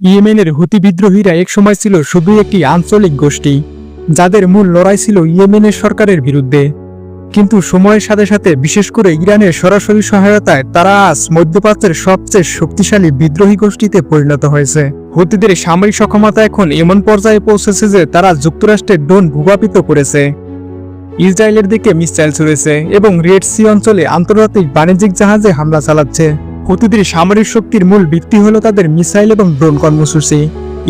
ইয়েমেনের হুতি বিদ্রোহীরা একসময় ছিল শুধু একটি আঞ্চলিক গোষ্ঠী, যাদের মূল লড়াই ছিল ইয়েমেনের সরকারের বিরুদ্ধে। কিন্তু সময়ের সাথে সাথে, বিশেষ করে ইরানের সরাসরি সহায়তায়, তারা আজ মধ্যপ্রাচ্যের সবচেয়ে শক্তিশালী বিদ্রোহী গোষ্ঠীতে পরিণত হয়েছে। হুতিদের সামরিক সক্ষমতা এখন এমন পর্যায়ে পৌঁছেছে যে, তারা যুক্তরাষ্ট্রের ড্রোন ভূপাপিত করেছে। ইসরায়েলের দিকে মিসাইল ছুড়েছে এবং রেড সি অঞ্চলে আন্তর্জাতিক বাণিজ্যিক জাহাজে হামলা চালাচ্ছে। হুতিদের সামরিক শক্তির মূল ভিত্তি হলো তাদের মিসাইল এবং ড্রোন কর্মসূচি।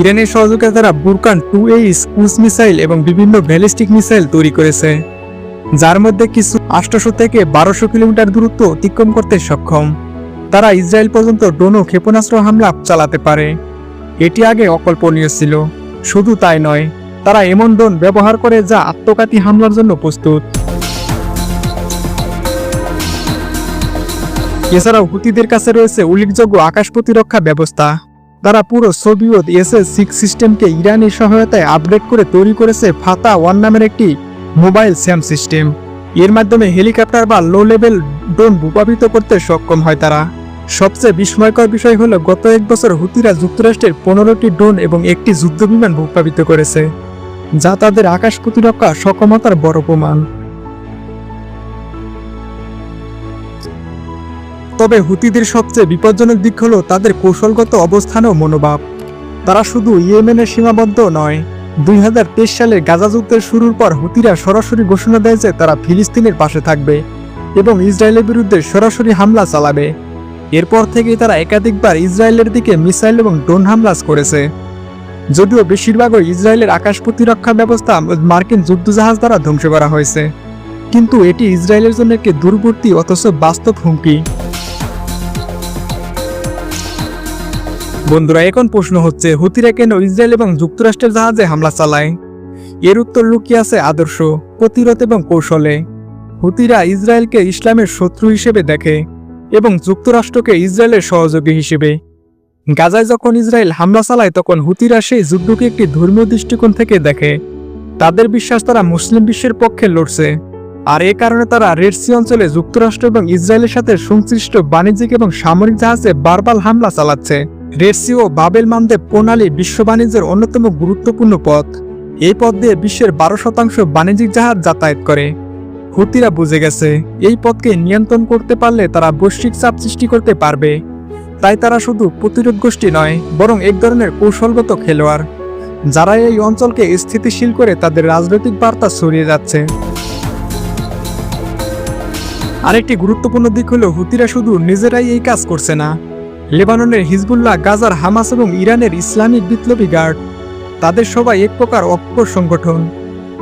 ইরানের সহযোগিতা তারা Burkan two H cruise missile এবং বিভিন্ন ব্যালিস্টিক মিসাইল তৈরি করেছে, যার মধ্যে কিছু আটশোশো থেকে বারোশো কিলোমিটার দূরত্ব অতিক্রম করতে সক্ষম। তারা ইসরায়েল পর্যন্ত ড্রোন ও ক্ষেপণাস্ত্র হামলা চালাতে পারে। এটি আগে অকল্পনীয় ছিল, শুধু তাই নয়, তারা এমন ড্রোন ব্যবহার করে যা আত্মঘাতী হামলার জন্য প্রস্তুত। এছাড়াও হুতিদের কাছে রয়েছে উল্লেখযোগ্য আকাশ প্রতিরক্ষা ব্যবস্থা। তারা পুরো সোভিয়ত এস এস সিক্স সিস্টেমকে ইরানি সহায়তায় আপগ্রেড করে তৈরি করেছে ফাতা ওয়ান নামের একটি মোবাইল স্যাম সিস্টেম। এর মাধ্যমে হেলিকপ্টার বা লো লেভেল ড্রোন ভূপাবিত করতে সক্ষম হয় তারা। সবচেয়ে বিস্ময়কর বিষয় হলো গত এক বছর হুতিরা যুক্তরাষ্ট্রের পনেরোটি ড্রোন এবং একটি যুদ্ধবিমান ভূপাবিত করেছে, যা তাদের আকাশ প্রতিরক্ষা সক্ষমতার বড় প্রমাণ। তবে হুতিদের সবচেয়ে বিপজ্জনক দিক হলো তাদের কৌশলগত অবস্থান ও মনোভাব। তারা শুধু ইয়েমেনের সীমাবদ্ধ নয়, দুই হাজার সালে গাজা যুদ্ধের শুরুর পর হুতিরা সরাসরি ঘোষণা দেয় যে তারা ফিলিস্তিনের পাশে থাকবে এবং ইসরায়েলের বিরুদ্ধে সরাসরি হামলা চালাবে। এরপর থেকেই তারা একাধিকবার ইসরায়েলের দিকে মিসাইল এবং ড্রোন হামলা করেছে। যদিও বেশিরভাগই ইসরায়েলের আকাশ প্রতিরক্ষা ব্যবস্থা মার্কিন যুদ্ধজাহাজ দ্বারা ধ্বংস করা হয়েছে। কিন্তু এটি ইসরায়েলের জন্য একটি দূরবর্তী অথচ বাস্তব হুমকি। বন্ধুরা, এখন প্রশ্ন হচ্ছে, হুতিরা কেন ইসরায়েল এবং যুক্তরাষ্ট্রের জাহাজে হামলা চালায়? এর উত্তর লুকিয়ে আছে আদর্শ, প্রতিরোধ এবং কৌশলে। হুতিরা ইসরায়েলকে ইসলামের শত্রু হিসেবে দেখে এবং যুক্তরাষ্ট্রকে ইসরায়েলের সহযোগী হিসেবে। গাজায় যখন ইসরায়েল হামলা চালায়, তখন হুতিরা সেই যুদ্ধকে একটি ধর্মীয় দৃষ্টিকোণ থেকে দেখে। তাদের বিশ্বাস তারা মুসলিম বিশ্বের পক্ষে লড়ছে। আর এ কারণে তারা রেডসি অঞ্চলে যুক্তরাষ্ট্র এবং ইসরায়েলের সাথে সংশ্লিষ্ট বাণিজ্যিক এবং সামরিক জাহাজে বারবার হামলা চালাচ্ছে। রেড সি ও বাবেল মানদেব প্রণালী বিশ্ব বাণিজ্যের অন্যতম গুরুত্বপূর্ণ পথ। এই পথ দিয়ে বিশ্বের বারো শতাংশ বাণিজ্যিক জাহাজ যাতায়াত করে। হুতিরা বুঝে গেছে, এই পথকে নিয়ন্ত্রণ করতে পারলে তারা বৈশ্বিক চাপ সৃষ্টি করতে পারবে। তাই তারা শুধু প্রতিরোধ গোষ্ঠী নয়, বরং এক ধরনের কৌশলগত খেলোয়াড়, যারা এই অঞ্চলকে স্থিতিশীল করে তাদের রাজনৈতিক বার্তা ছড়িয়ে যাচ্ছে। আরেকটি গুরুত্বপূর্ণ দিক হলো হুতিরা শুধু নিজেরাই এই কাজ করছে না লেবাননের হিজবুল্লাহ, গাজার হামাস এবং ইরানের ইসলামিক বিপ্লবী গার্ড। তাদের সবাই এক প্রকার অক্ষর সংগঠন।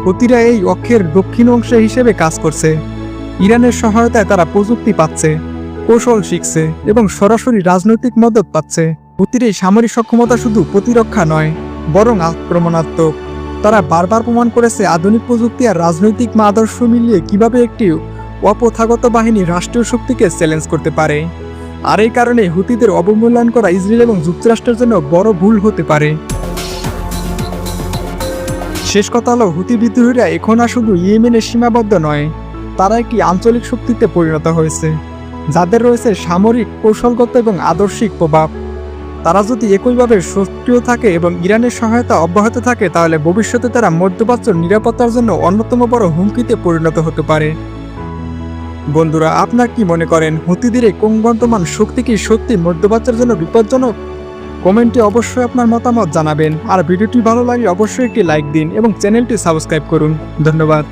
হুতিরা এই অক্ষের দক্ষিণ অংশে হিসেবে কাজ করছে। ইরানের সহায়তায় তারা প্রযুক্তি পাচ্ছে, কৌশল শিখছে এবং সরাসরি রাজনৈতিক মদত পাচ্ছে। হুতির এই সামরিক সক্ষমতা শুধু প্রতিরক্ষা নয়, বরং আক্রমণাত্মক। তারা বারবার প্রমাণ করেছে আধুনিক প্রযুক্তি আর রাজনৈতিক আদর্শ মিলিয়ে কীভাবে একটি অপথাগত বাহিনী রাষ্ট্রীয় শক্তিকে চ্যালেঞ্জ করতে পারে। আর এই কারণে হুতিদের অবমূল্যায়ন করা ইসরায়েল এবং যুক্তরাষ্ট্রের জন্য বড় ভুল হতে পারে। শেষ কথা হলো, হুতি বিদ্রোহীরা এখন আর শুধু ইয়েমেনের সীমাবদ্ধ নয়, তারা একটি আঞ্চলিক শক্তিতে পরিণত হয়েছে, যাদের রয়েছে সামরিক, কৌশলগত এবং আদর্শিক প্রভাব। তারা যদি একইভাবে সক্রিয় থাকে এবং ইরানের সহায়তা অব্যাহত থাকে, তাহলে ভবিষ্যতে তারা মধ্যপ্রাচ্য নিরাপত্তার জন্য অন্যতম বড় হুমকিতে পরিণত হতে পারে। বন্ধুরা, আপনার কি মনে করেন হুতিদের এই কুঙ্গন্তমান শক্তি কি সত্যি মধ্যপ্রাচ্যের জন্য বিপজ্জনক? কমেন্টে অবশ্যই আপনার মতামত জানাবেন। আর ভিডিওটি ভালো লাগে অবশ্যই একটি লাইক দিন এবং চ্যানেলটি সাবস্ক্রাইব করুন। ধন্যবাদ।